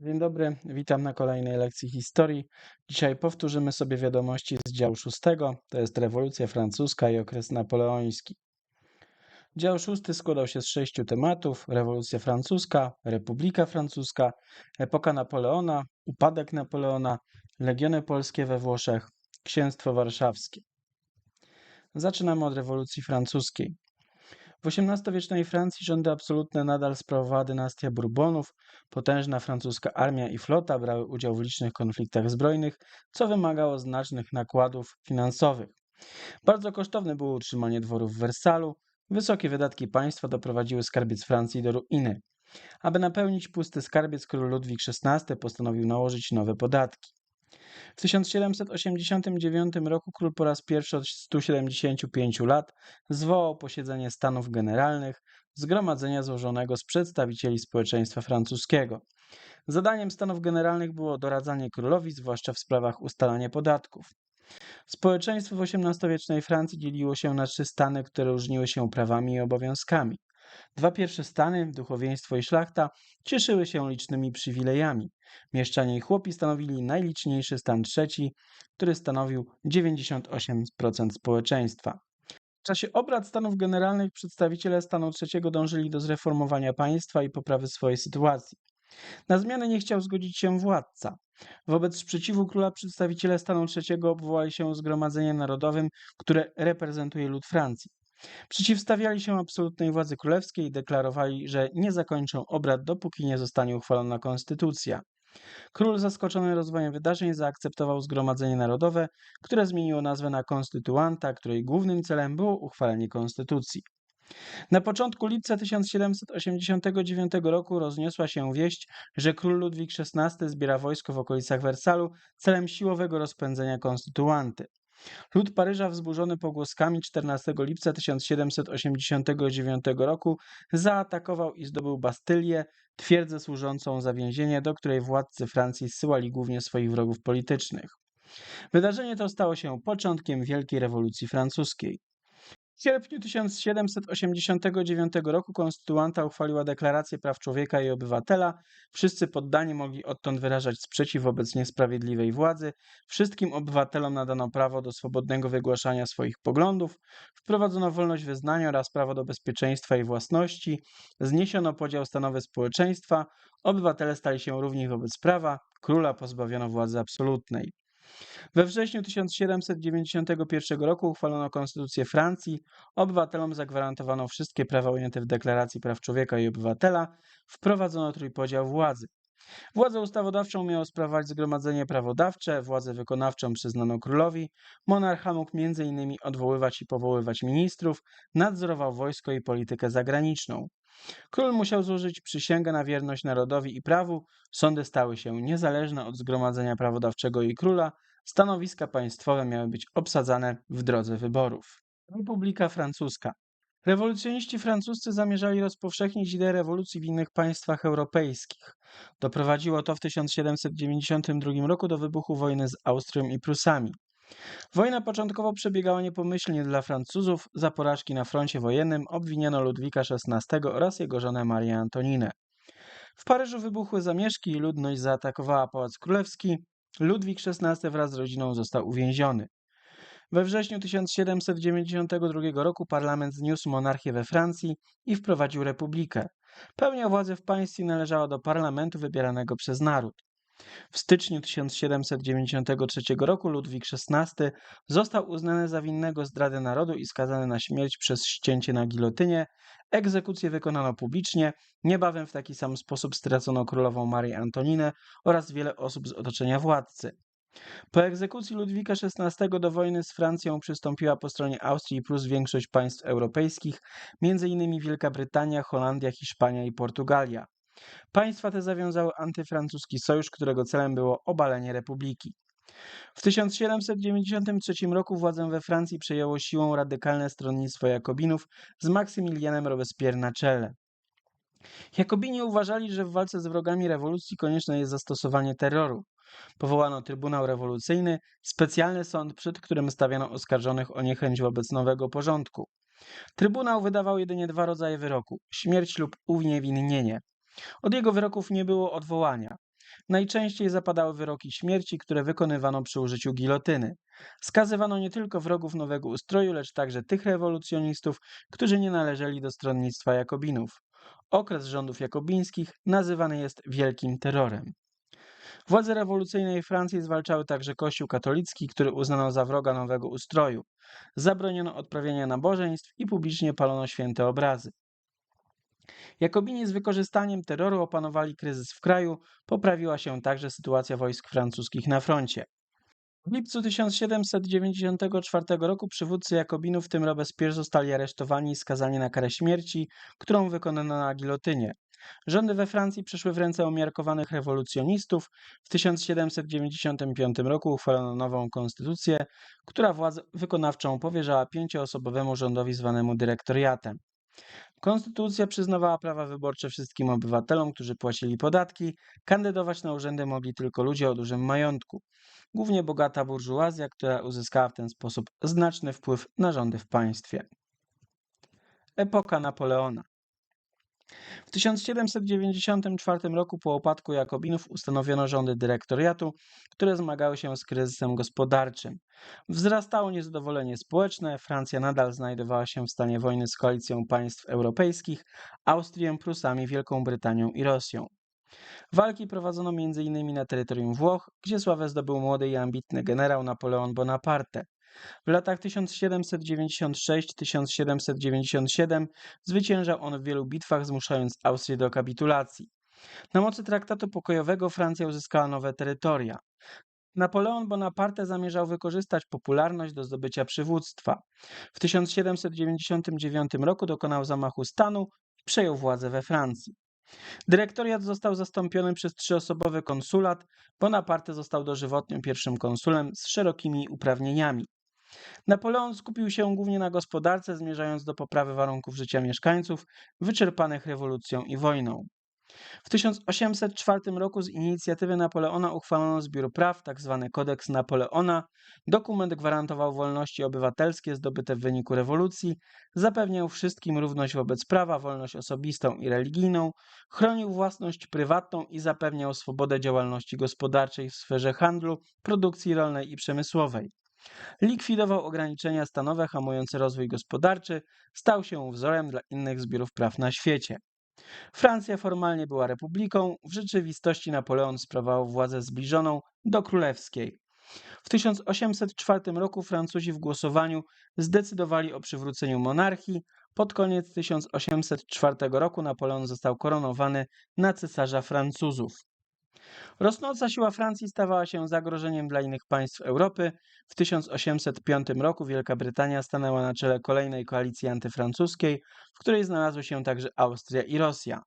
Dzień dobry, witam na kolejnej lekcji historii. Dzisiaj powtórzymy sobie wiadomości z działu szóstego, to jest rewolucja francuska i okres napoleoński. Dział szósty składał się z sześciu tematów: rewolucja francuska, republika francuska, epoka Napoleona, upadek Napoleona, legiony polskie we Włoszech, księstwo warszawskie. Zaczynamy od rewolucji francuskiej. W XVIII-wiecznej Francji rządy absolutne nadal sprawowała dynastia Bourbonów. Potężna francuska armia i flota brały udział w licznych konfliktach zbrojnych, co wymagało znacznych nakładów finansowych. Bardzo kosztowne było utrzymanie dworów w Wersalu. Wysokie wydatki państwa doprowadziły skarbiec Francji do ruiny. Aby napełnić pusty skarbiec, król Ludwik XVI postanowił nałożyć nowe podatki. W 1789 roku król po raz pierwszy od 175 lat zwołał posiedzenie Stanów Generalnych, zgromadzenia złożonego z przedstawicieli społeczeństwa francuskiego. Zadaniem Stanów Generalnych było doradzanie królowi, zwłaszcza w sprawach ustalania podatków. Społeczeństwo w XVIII-wiecznej Francji dzieliło się na trzy stany, które różniły się prawami i obowiązkami. Dwa pierwsze stany, duchowieństwo i szlachta, cieszyły się licznymi przywilejami. Mieszczanie i chłopi stanowili najliczniejszy stan trzeci, który stanowił 98% społeczeństwa. W czasie obrad Stanów Generalnych przedstawiciele stanu trzeciego dążyli do zreformowania państwa i poprawy swojej sytuacji. Na zmianę nie chciał zgodzić się władca. Wobec sprzeciwu króla przedstawiciele stanu trzeciego obwołali się Zgromadzeniem Narodowym, które reprezentuje lud Francji. Przeciwstawiali się absolutnej władzy królewskiej i deklarowali, że nie zakończą obrad, dopóki nie zostanie uchwalona konstytucja. Król, zaskoczony rozwojem wydarzeń, zaakceptował Zgromadzenie Narodowe, które zmieniło nazwę na Konstytuanta, której głównym celem było uchwalenie konstytucji. Na początku lipca 1789 roku rozniosła się wieść, że król Ludwik XVI zbiera wojsko w okolicach Wersalu celem siłowego rozpędzenia konstytuanty. Lud Paryża, wzburzony pogłoskami 14 lipca 1789 roku, zaatakował i zdobył Bastylię, twierdzę służącą za więzienie, do której władcy Francji zsyłali głównie swoich wrogów politycznych. Wydarzenie to stało się początkiem Wielkiej Rewolucji Francuskiej. W sierpniu 1789 roku konstytuanta uchwaliła Deklarację Praw Człowieka i Obywatela. Wszyscy poddani mogli odtąd wyrażać sprzeciw wobec niesprawiedliwej władzy. Wszystkim obywatelom nadano prawo do swobodnego wygłaszania swoich poglądów. Wprowadzono wolność wyznania oraz prawo do bezpieczeństwa i własności. Zniesiono podział stanowy społeczeństwa. Obywatele stali się równi wobec prawa. Króla pozbawiono władzy absolutnej. We wrześniu 1791 roku uchwalono Konstytucję Francji, obywatelom zagwarantowano wszystkie prawa ujęte w Deklaracji Praw Człowieka i Obywatela, wprowadzono trójpodział władzy. Władzę ustawodawczą miało sprawować zgromadzenie prawodawcze, władzę wykonawczą przyznano królowi, monarcha mógł m.in. odwoływać i powoływać ministrów, nadzorował wojsko i politykę zagraniczną. Król musiał złożyć przysięgę na wierność narodowi i prawu, sądy stały się niezależne od zgromadzenia prawodawczego i króla, stanowiska państwowe miały być obsadzane w drodze wyborów. Republika Francuska. Rewolucjoniści francuscy zamierzali rozpowszechnić ideę rewolucji w innych państwach europejskich. Doprowadziło to w 1792 roku do wybuchu wojny z Austrią i Prusami. Wojna początkowo przebiegała niepomyślnie dla Francuzów. Za porażki na froncie wojennym obwiniano Ludwika XVI oraz jego żonę Marię Antoninę. W Paryżu wybuchły zamieszki i ludność zaatakowała Pałac Królewski. Ludwik XVI wraz z rodziną został uwięziony. We wrześniu 1792 roku parlament zniósł monarchię we Francji i wprowadził republikę. Pełnia władzy w państwie należała do parlamentu wybieranego przez naród. W styczniu 1793 roku Ludwik XVI został uznany za winnego zdrady narodu i skazany na śmierć przez ścięcie na gilotynie. Egzekucję wykonano publicznie. Niebawem w taki sam sposób stracono królową Marię Antoninę oraz wiele osób z otoczenia władcy. Po egzekucji Ludwika XVI do wojny z Francją przystąpiła po stronie Austrii plus większość państw europejskich, m.in. Wielka Brytania, Holandia, Hiszpania i Portugalia. Państwa te zawiązały antyfrancuski sojusz, którego celem było obalenie republiki. W 1793 roku władzę we Francji przejęło siłą radykalne stronnictwo Jakobinów z Maksymilianem Robespierre na czele. Jakobini uważali, że w walce z wrogami rewolucji konieczne jest zastosowanie terroru. Powołano Trybunał Rewolucyjny, specjalny sąd, przed którym stawiano oskarżonych o niechęć wobec nowego porządku. Trybunał wydawał jedynie dwa rodzaje wyroku: śmierć lub uniewinnienie. Od jego wyroków nie było odwołania. Najczęściej zapadały wyroki śmierci, które wykonywano przy użyciu gilotyny. Skazywano nie tylko wrogów nowego ustroju, lecz także tych rewolucjonistów, którzy nie należeli do stronnictwa Jakobinów. Okres rządów jakobińskich nazywany jest Wielkim Terrorem. Władze rewolucyjnej Francji zwalczały także Kościół katolicki, który uznano za wroga nowego ustroju. Zabroniono odprawiania nabożeństw i publicznie palono święte obrazy. Jakobini z wykorzystaniem terroru opanowali kryzys w kraju, poprawiła się także sytuacja wojsk francuskich na froncie. W lipcu 1794 roku przywódcy Jakobinów, w tym Robespierre, zostali aresztowani i skazani na karę śmierci, którą wykonano na gilotynie. Rządy we Francji przeszły w ręce umiarkowanych rewolucjonistów. W 1795 roku uchwalono nową konstytucję, która władzę wykonawczą powierzała pięcioosobowemu rządowi zwanemu dyrektoriatem. Konstytucja przyznawała prawa wyborcze wszystkim obywatelom, którzy płacili podatki. Kandydować na urzędy mogli tylko ludzie o dużym majątku. Głównie bogata burżuazja, która uzyskała w ten sposób znaczny wpływ na rządy w państwie. Epoka Napoleona. W 1794 roku po upadku Jakobinów ustanowiono rządy dyrektoriatu, które zmagały się z kryzysem gospodarczym. Wzrastało niezadowolenie społeczne, Francja nadal znajdowała się w stanie wojny z koalicją państw europejskich, Austrią, Prusami, Wielką Brytanią i Rosją. Walki prowadzono m.in. na terytorium Włoch, gdzie sławę zdobył młody i ambitny generał Napoleon Bonaparte. W latach 1796-1797 zwyciężał on w wielu bitwach, zmuszając Austrię do kapitulacji. Na mocy traktatu pokojowego Francja uzyskała nowe terytoria. Napoleon Bonaparte zamierzał wykorzystać popularność do zdobycia przywództwa. W 1799 roku dokonał zamachu stanu i przejął władzę we Francji. Dyrektoriat został zastąpiony przez trzyosobowy konsulat. Bonaparte został dożywotnim pierwszym konsulem z szerokimi uprawnieniami. Napoleon skupił się głównie na gospodarce, zmierzając do poprawy warunków życia mieszkańców, wyczerpanych rewolucją i wojną. W 1804 roku z inicjatywy Napoleona uchwalono zbiór praw, tzw. Tak Kodeks Napoleona. Dokument gwarantował wolności obywatelskie zdobyte w wyniku rewolucji, zapewniał wszystkim równość wobec prawa, wolność osobistą i religijną, chronił własność prywatną i zapewniał swobodę działalności gospodarczej w sferze handlu, produkcji rolnej i przemysłowej. Likwidował ograniczenia stanowe hamujące rozwój gospodarczy, stał się wzorem dla innych zbiorów praw na świecie. Francja formalnie była republiką, w rzeczywistości Napoleon sprawował władzę zbliżoną do królewskiej. W 1804 roku Francuzi w głosowaniu zdecydowali o przywróceniu monarchii. Pod koniec 1804 roku Napoleon został koronowany na cesarza Francuzów. Rosnąca siła Francji stawała się zagrożeniem dla innych państw Europy. W 1805 roku Wielka Brytania stanęła na czele kolejnej koalicji antyfrancuskiej, w której znalazły się także Austria i Rosja.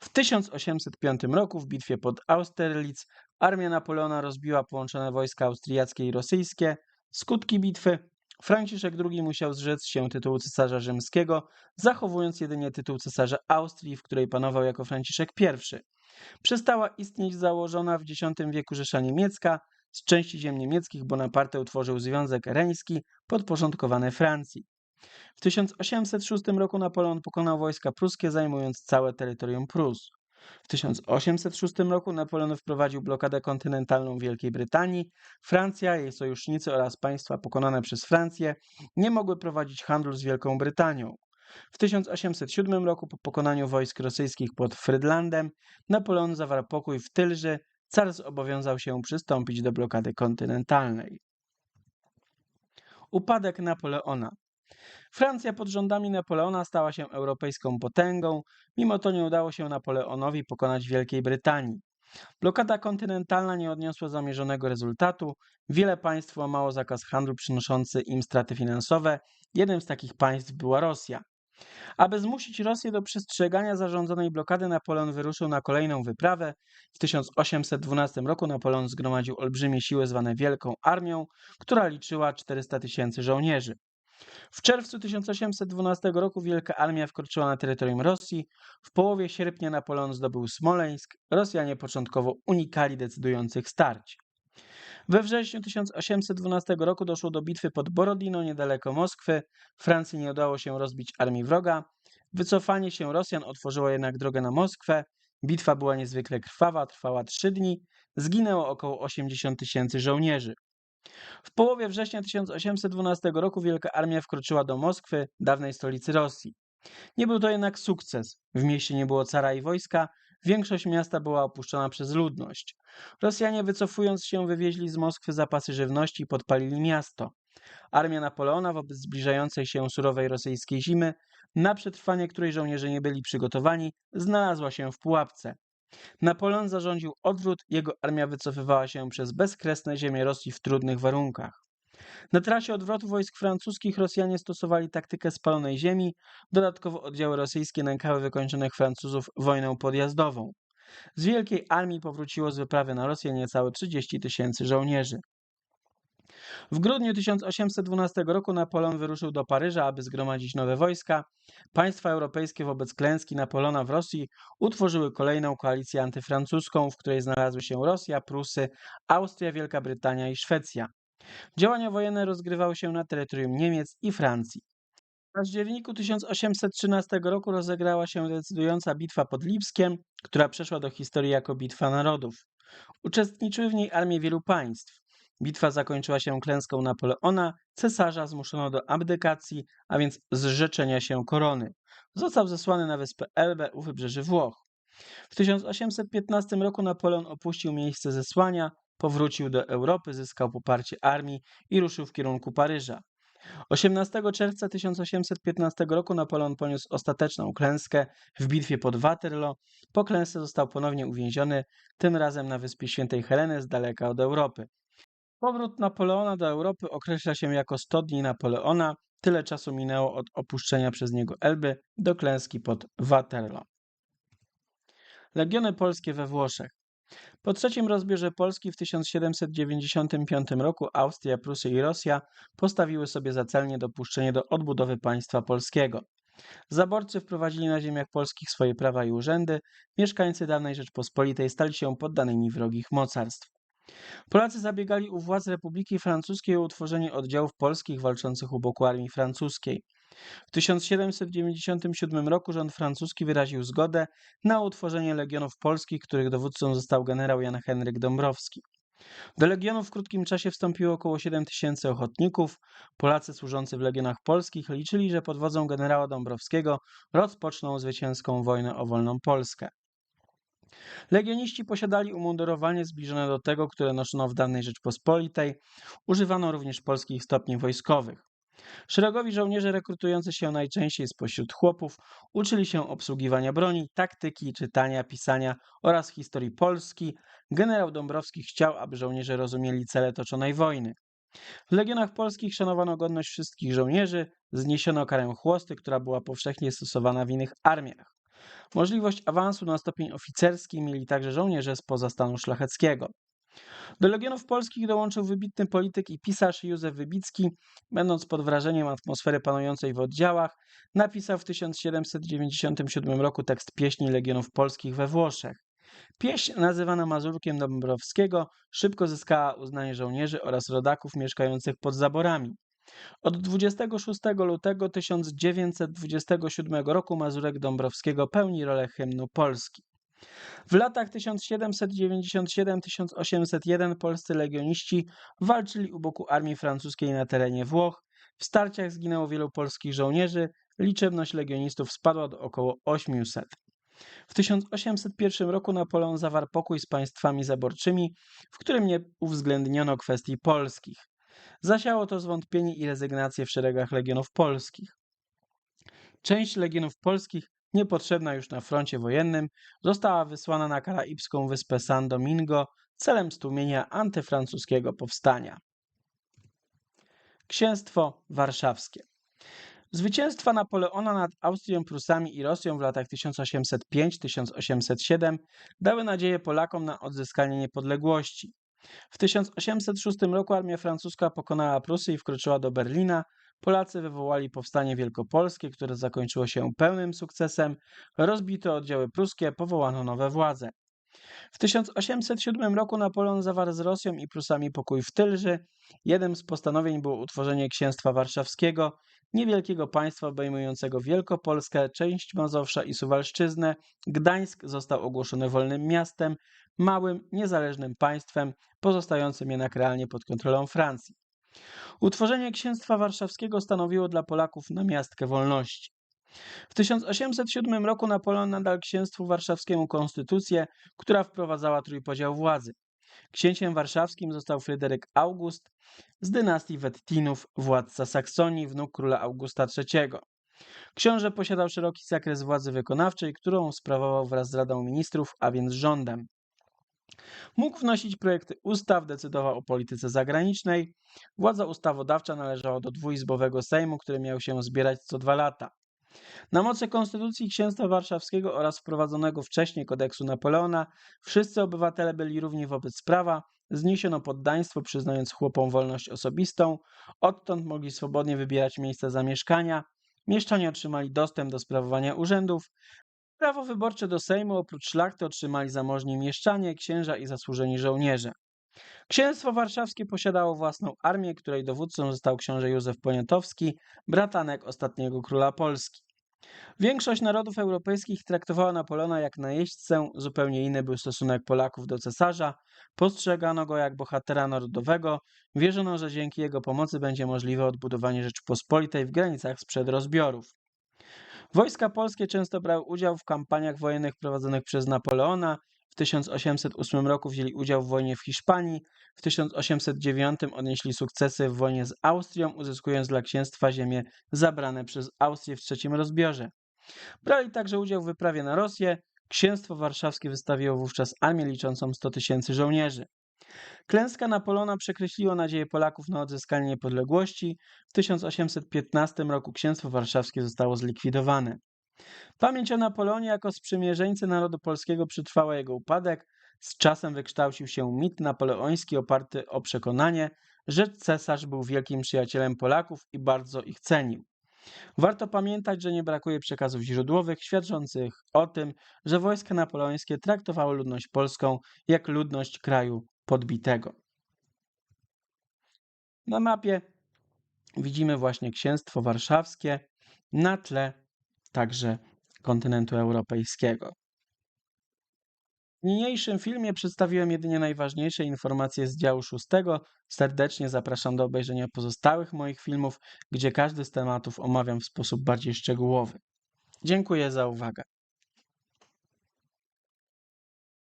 W 1805 roku w bitwie pod Austerlitz armia Napoleona rozbiła połączone wojska austriackie i rosyjskie. Skutki bitwy Franciszek II musiał zrzec się tytułu cesarza rzymskiego, zachowując jedynie tytuł cesarza Austrii, w której panował jako Franciszek I. Przestała istnieć założona w X wieku Rzesza Niemiecka. Z części ziem niemieckich Bonaparte utworzył Związek Reński podporządkowany Francji. W 1806 roku Napoleon pokonał wojska pruskie, zajmując całe terytorium Prus. W 1806 roku Napoleon wprowadził blokadę kontynentalną Wielkiej Brytanii. Francja, jej sojusznicy oraz państwa pokonane przez Francję nie mogły prowadzić handlu z Wielką Brytanią. W 1807 roku po pokonaniu wojsk rosyjskich pod Frydlandem Napoleon zawarł pokój w Tylży, car zobowiązał się przystąpić do blokady kontynentalnej. Upadek Napoleona Francja pod rządami Napoleona stała się europejską potęgą, mimo to nie udało się Napoleonowi pokonać Wielkiej Brytanii. Blokada kontynentalna nie odniosła zamierzonego rezultatu. Wiele państw łamało zakaz handlu przynoszący im straty finansowe. Jednym z takich państw była Rosja. Aby zmusić Rosję do przestrzegania zarządzonej blokady, Napoleon wyruszył na kolejną wyprawę. W 1812 roku Napoleon zgromadził olbrzymie siły zwane Wielką Armią, która liczyła 400 tysięcy żołnierzy. W czerwcu 1812 roku Wielka Armia wkroczyła na terytorium Rosji. W połowie sierpnia Napoleon zdobył Smoleńsk. Rosjanie początkowo unikali decydujących starć. We wrześniu 1812 roku doszło do bitwy pod Borodino niedaleko Moskwy. Francji nie udało się rozbić armii wroga. Wycofanie się Rosjan otworzyło jednak drogę na Moskwę. Bitwa była niezwykle krwawa, trwała trzy dni, zginęło około 80 tysięcy żołnierzy. W połowie września 1812 roku Wielka Armia wkroczyła do Moskwy, dawnej stolicy Rosji. Nie był to jednak sukces. W mieście nie było cara i wojska, większość miasta była opuszczona przez ludność. Rosjanie wycofując się wywieźli z Moskwy zapasy żywności i podpalili miasto. Armia Napoleona wobec zbliżającej się surowej rosyjskiej zimy, na przetrwanie której żołnierze nie byli przygotowani, znalazła się w pułapce. Napoleon zarządził odwrót, jego armia wycofywała się przez bezkresne ziemie Rosji w trudnych warunkach. Na trasie odwrotu wojsk francuskich Rosjanie stosowali taktykę spalonej ziemi, dodatkowo oddziały rosyjskie nękały wykończonych Francuzów wojną podjazdową. Z wielkiej armii powróciło z wyprawy na Rosję niecałe 30 tysięcy żołnierzy. W grudniu 1812 roku Napoleon wyruszył do Paryża, aby zgromadzić nowe wojska. Państwa europejskie wobec klęski Napoleona w Rosji utworzyły kolejną koalicję antyfrancuską, w której znalazły się Rosja, Prusy, Austria, Wielka Brytania i Szwecja. Działania wojenne rozgrywały się na terytorium Niemiec i Francji. W październiku 1813 roku rozegrała się decydująca bitwa pod Lipskiem, która przeszła do historii jako Bitwa Narodów. Uczestniczyły w niej armie wielu państw. Bitwa zakończyła się klęską Napoleona, cesarza zmuszono do abdykacji, a więc zrzeczenia się korony. Został zesłany na wyspę Elbę u wybrzeży Włoch. W 1815 roku Napoleon opuścił miejsce zesłania, powrócił do Europy, zyskał poparcie armii i ruszył w kierunku Paryża. 18 czerwca 1815 roku Napoleon poniósł ostateczną klęskę w bitwie pod Waterloo. Po klęsce został ponownie uwięziony, tym razem na wyspie Świętej Heleny z daleka od Europy. Powrót Napoleona do Europy określa się jako 100 dni Napoleona. Tyle czasu minęło od opuszczenia przez niego Elby do klęski pod Waterloo. Legiony polskie we Włoszech. Po trzecim rozbiorze Polski w 1795 roku Austria, Prusy i Rosja postawiły sobie za cel niedopuszczenie do odbudowy państwa polskiego. Zaborcy wprowadzili na ziemiach polskich swoje prawa i urzędy, mieszkańcy dawnej Rzeczpospolitej stali się poddanymi wrogich mocarstw. Polacy zabiegali u władz Republiki Francuskiej o utworzenie oddziałów polskich walczących u boku armii francuskiej. W 1797 roku rząd francuski wyraził zgodę na utworzenie legionów polskich, których dowódcą został generał Jan Henryk Dąbrowski. Do legionów w krótkim czasie wstąpiło około 7 tysięcy ochotników. Polacy służący w legionach polskich liczyli, że pod wodzą generała Dąbrowskiego rozpoczną zwycięską wojnę o wolną Polskę. Legioniści posiadali umundurowanie zbliżone do tego, które noszono w dawnej Rzeczpospolitej. Używano również polskich stopni wojskowych. Szeregowi żołnierze rekrutujący się najczęściej spośród chłopów uczyli się obsługiwania broni, taktyki, czytania, pisania oraz historii Polski. Generał Dąbrowski chciał, aby żołnierze rozumieli cele toczonej wojny. W legionach polskich szanowano godność wszystkich żołnierzy, zniesiono karę chłosty, która była powszechnie stosowana w innych armiach. Możliwość awansu na stopień oficerski mieli także żołnierze spoza stanu szlacheckiego. Do Legionów Polskich dołączył wybitny polityk i pisarz Józef Wybicki. Będąc pod wrażeniem atmosfery panującej w oddziałach, napisał w 1797 roku tekst pieśni Legionów Polskich we Włoszech. Pieśń, nazywana Mazurkiem Dąbrowskiego, szybko zyskała uznanie żołnierzy oraz rodaków mieszkających pod zaborami. Od 26 lutego 1927 roku Mazurek Dąbrowskiego pełni rolę hymnu Polski. W latach 1797-1801 polscy legioniści walczyli u boku armii francuskiej na terenie Włoch. W starciach zginęło wielu polskich żołnierzy, liczebność legionistów spadła do około 800. W 1801 roku Napoleon zawarł pokój z państwami zaborczymi, w którym nie uwzględniono kwestii polskich. Zasiało to zwątpienie i rezygnację w szeregach legionów polskich. Część legionów polskich niepotrzebna już na froncie wojennym, została wysłana na karaibską wyspę San Domingo celem stłumienia antyfrancuskiego powstania. Księstwo Warszawskie Zwycięstwa Napoleona nad Austrią, Prusami i Rosją w latach 1805-1807 dały nadzieję Polakom na odzyskanie niepodległości. W 1806 roku armia francuska pokonała Prusy i wkroczyła do Berlina, Polacy wywołali powstanie wielkopolskie, które zakończyło się pełnym sukcesem. Rozbito oddziały pruskie, powołano nowe władze. W 1807 roku Napoleon zawarł z Rosją i Prusami pokój w Tylży. Jednym z postanowień było utworzenie Księstwa Warszawskiego, niewielkiego państwa obejmującego Wielkopolskę, część Mazowsza i Suwalszczyznę. Gdańsk został ogłoszony wolnym miastem, małym, niezależnym państwem, pozostającym jednak realnie pod kontrolą Francji. Utworzenie Księstwa Warszawskiego stanowiło dla Polaków namiastkę wolności. W 1807 roku Napoleon nadał księstwu warszawskiemu konstytucję, która wprowadzała trójpodział władzy. Księciem warszawskim został Fryderyk August z dynastii Wettinów, władca Saksonii, wnuk króla Augusta III. Książę posiadał szeroki zakres władzy wykonawczej, którą sprawował wraz z Radą Ministrów, a więc rządem. Mógł wnosić projekty ustaw, decydował o polityce zagranicznej. Władza ustawodawcza należała do dwuizbowego Sejmu, który miał się zbierać co dwa lata. Na mocy Konstytucji Księstwa Warszawskiego oraz wprowadzonego wcześniej kodeksu Napoleona wszyscy obywatele byli równi wobec prawa, zniesiono poddaństwo przyznając chłopom wolność osobistą, odtąd mogli swobodnie wybierać miejsce zamieszkania, mieszczanie otrzymali dostęp do sprawowania urzędów, prawo wyborcze do Sejmu oprócz szlachty otrzymali zamożni mieszczanie, księża i zasłużeni żołnierze. Księstwo warszawskie posiadało własną armię, której dowódcą został książę Józef Poniatowski, bratanek ostatniego króla Polski. Większość narodów europejskich traktowała Napoleona jak najeźdźcę, zupełnie inny był stosunek Polaków do cesarza, postrzegano go jak bohatera narodowego, wierzono, że dzięki jego pomocy będzie możliwe odbudowanie Rzeczypospolitej w granicach sprzed rozbiorów. Wojska polskie często brały udział w kampaniach wojennych prowadzonych przez Napoleona. W 1808 roku wzięli udział w wojnie w Hiszpanii, w 1809 odnieśli sukcesy w wojnie z Austrią, uzyskując dla księstwa ziemie zabrane przez Austrię w trzecim rozbiorze. Brali także udział w wyprawie na Rosję. Księstwo warszawskie wystawiło wówczas armię liczącą 100 tysięcy żołnierzy. Klęska Napoleona przekreśliła nadzieję Polaków na odzyskanie niepodległości. W 1815 roku księstwo warszawskie zostało zlikwidowane. Pamięć o Napoleonie jako sprzymierzeńcy narodu polskiego przetrwała jego upadek. Z czasem wykształcił się mit napoleoński oparty o przekonanie, że cesarz był wielkim przyjacielem Polaków i bardzo ich cenił. Warto pamiętać, że nie brakuje przekazów źródłowych świadczących o tym, że wojska napoleońskie traktowały ludność polską jak ludność kraju podbitego. Na mapie widzimy właśnie księstwo warszawskie na tle także kontynentu europejskiego. W niniejszym filmie przedstawiłem jedynie najważniejsze informacje z działu szóstego. Serdecznie zapraszam do obejrzenia pozostałych moich filmów, gdzie każdy z tematów omawiam w sposób bardziej szczegółowy. Dziękuję za uwagę.